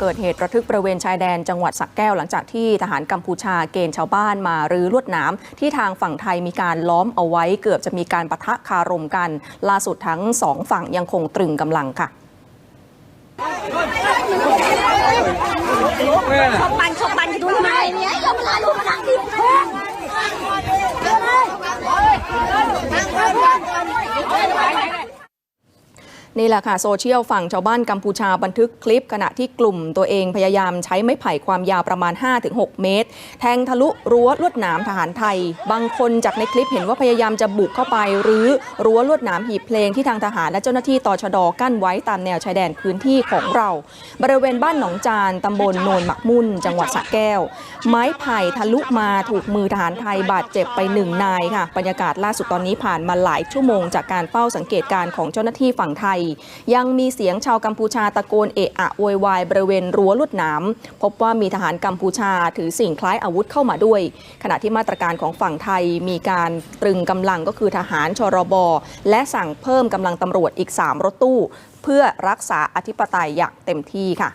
เกิดเหตุระทึกบริเวณชายแดนจังหวัดสักแก้วหลังจากที่ทหารกัมพูชาเกณฑ์ชาวบ้านมารื้อลวดหนามที่ทางฝั่งไทยมีการล้อมเอาไว้เกือบจะมีการปะทะคารมกัน ล่าสุดทั้งสองฝั่งยังคงตรึงกำลังค่ะ ชกบันชกบันดูทำไมเนี่ยอย่ามาลูกมานั่งดิแทง นี่แหละค่ะโซเชียลฝั่งชาวบ้านกัมพูชาบันทึกคลิป ขณะที่กลุ่มตัวเองพยายามใช้ไม้ไผ่ความยาวประมาณ 5-6 เมตร แทงทะลุรั้วลวดหนามทหารไทย บางคนจากในคลิปเห็นว่าพยายามจะบุกเข้าไปหรือรั้วลวดหนามหีบเพลงที่ทางทหารและเจ้าหน้าที่ตชดกั้นไว้ตามแนวชายแดนพื้นที่ของเรา บริเวณบ้านหนองจานตำบลโนนหมักมุ่น จังหวัดสระแก้ว ไม้ไผ่ทะลุมาถูกมือทหารไทยบาดเจ็บไปหนึ่งนายค่ะบรรยากาศล่าสุดตอนนี้ผ่านมาหลายชั่วโมงจากการเฝ้าสังเกตการณ์ของเจ้าหน้าที่ฝั่งไทยยังมีเสียงชาวกัมพูชาตะโกนเอะอะโวยวายบริเวณรั้วลวดหนามพบว่ามีทหารกัมพูชาถือสิ่งคล้ายอาวุธเข้ามาด้วย ขณะที่มาตรการของฝั่งไทยมีการตรึงกำลังก็คือทหารชรบและสั่งเพิ่มกำลังตำรวจอีก 3 รถตู้ เพื่อรักษาอธิปไตยอย่างเต็มที่ค่ะ